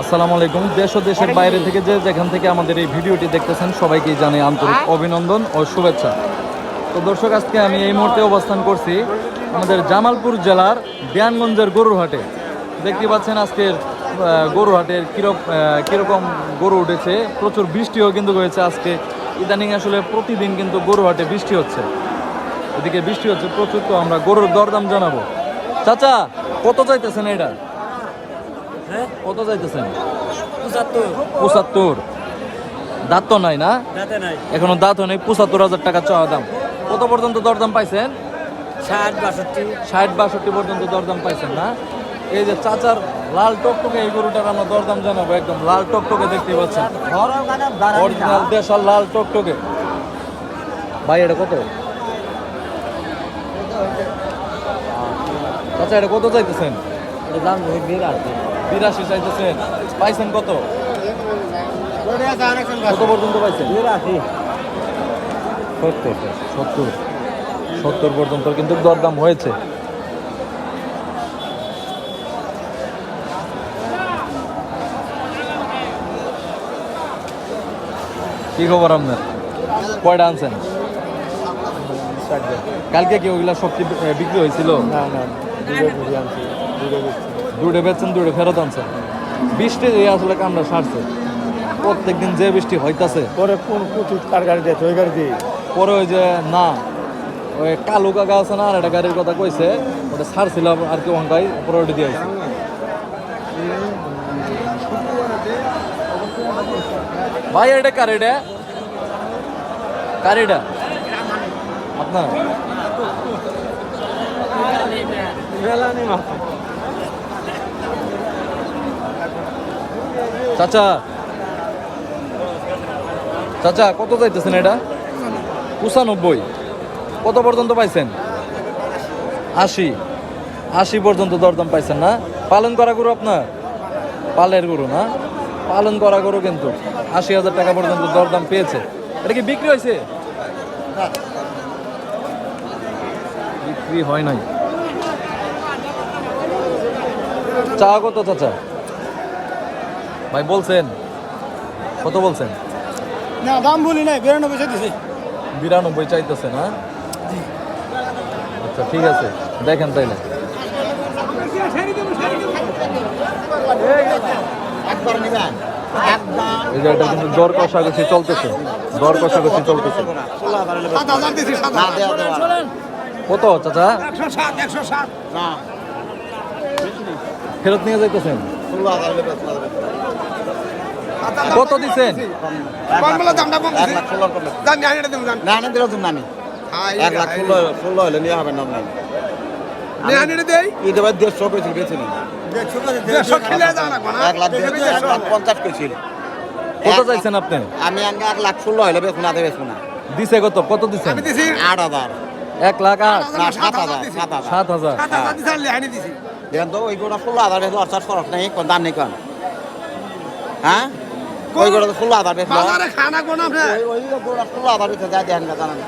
আসসালামু আলাইকুম। দেশ ও দেশের বাইরে থেকে যে যেখান থেকে আমাদের এই ভিডিওটি দেখতেছেন সবাইকে জানাই আন্তরিক অভিনন্দন ও শুভেচ্ছা। তো দর্শক আজকে আমি এই মুহূর্তে অবস্থান করছি আমাদের জামালপুর জেলার বিয়ানগঞ্জের গরুরহাটে। দেখতে পাচ্ছেন আজকের গরুরহাটের কিরক কীরকম গরু উঠেছে প্রচুর বৃষ্টিও কিন্তু হয়েছে আজকে। ইদানিং আসলে প্রতিদিন কিন্তু গরুরহাটে বৃষ্টি হচ্ছে। এদিকে বৃষ্টি হচ্ছে প্রচুর তো আমরা গরুর দরদাম জানাব। চাচা কত চাইতেছেন এটা? কত চাইতেছেন পঁচাত্তর। পঁচাত্তর। দাঁত তো নাই না? নাই। এখনও দাঁত নেই পঁচাত্তর হাজার টাকা চাওয়া দাম। কত পর্যন্ত দরদাম পাইছেন? ষাট বাষট্টি। ষাট বাষট্টি পর্যন্ত দরদাম পাইছেন না? এই যে চাচার লাল টকটকে এই গরুটার আমরা দরদাম জানাব একদম লাল টকটকে দেখতে পাচ্ছেন। অরিজিনাল দেশাল লাল টকটকে। ভাই এটা কত? চাচা এটা কত চাইতেছেন? দাম বিরাশি। বিরাশি চাইতেছেন পাইছেন কত? কত পর্যন্ত পাইছেন? বিরাশি সত্তর। সত্তর। সত্তর পর্যন্ত কিন্তু দরদাম হয়েছে। কি খবর আপনার? কয়টা আনছেন? কালকে কি ওইগুলা সব কি বিক্রি হয়েছিল? না না দুটো ঘুরে আনছি দুটো বেচছেন দুটো ফেরত আনছেন। বৃষ্টি এই আসলে কামড়া সারছে। প্রত্যেকদিন যে বৃষ্টি হইতাছে পরে কোন কুচুত কার গাড়ি দিয়ে ওই গাড়ি দিয়ে পরে ওই যে না ওই কালু কাকা আছে না আর একটা গাড়ির কথা কইছে ওটা ছাড়ছিলাম আর কি অঙ্কাই পরে ওটা দিয়ে। ভাই এটা কার এটা? কার এটা? আপনার? চাচা। চাচা, কত চাইতেছেন এটা? পঁচানব্বই। কত পর্যন্ত পাইছেন? আশি। আশি পর্যন্ত দরদাম পাইছেন না? পালন করা গরু আপনার? পালের গরু না? পালন করা গরু কিন্তু। আশি হাজার টাকা পর্যন্ত দরদাম পেয়েছে। এটা কি বিক্রি হয়েছে? বিক্রি হয় নাই। চা কত চাচা? ভাই বলছেন? কত বলছেন? না দাম বলি নাই বিরানব্বই দিছি বিরানব্বই চাইতেছে না আচ্ছা ঠিক আছে দেখেন তাইলে। এই যে এটা কিন্তু দর কষাকষি চলতেছে দর কষাকষি চলতেছে। কত চাচা? ফেরত নিয়ে যাইতেছেন? কত দিচ্ছেন না না দিলাম তুমি নানি এক লাখ ষোলো ষোলো হলে নিয়ে হবে নাই দেড়শো বেছে নি এক লাখ এক লাখ পঞ্চাশ পেয়েছিল কত চাইছেন আপনি? আমি আগে এক লাখ ষোলো হলে বেশ না বেশ না। দিছে কত? কত দিছেন? আট হাজার। এক লাখ আট? না সাত হাজার সাত হাজার। সাত হাজার। দেখেন তো ওই গোটা ষোলো হাজার খরচ নেই দাম নেই কোন? হ্যাঁ? ওই গোটা তো ষোলো হাজার বেশ খানা কোন ওই ওই গোটা ষোলো হাজার বেশ যায় দেখেন না জানেন।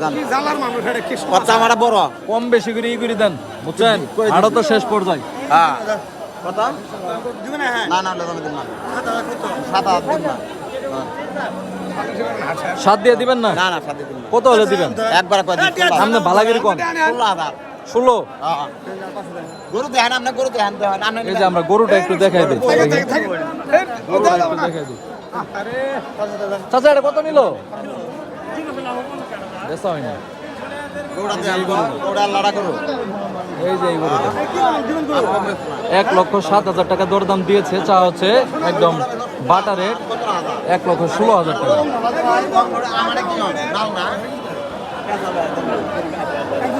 জানেন জালার মানুষ এটা কি বাচ্চা আমার বড়? কম বেশি করে ই করে দেন বুঝছেন? আরও তো শেষ পর্যায়ে। হ্যাঁ। কত? হ্যাঁ। না না ওটা দিন না। সাত হাজার দিন না। সাত দিয়ে দিবেন না? না না সাত দিন না। কত হলে দিবেন? একবার কয় দিন কোন ষোলো হাজার ষোলো। গরু দেখেন আপনি গরু দেখেন দেখেন। এই যে আমরা গরুটা একটু দেখাই দিই। গরুটা একটু দেখাই দিই। চাচা এটা কত নিল? হয় না। এই যে এই গরুটা। এক লক্ষ সাত হাজার টাকা দরদাম দিয়েছে। চা হচ্ছে একদম বাটা রেট। এক লক্ষ ষোলো হাজার টাকা।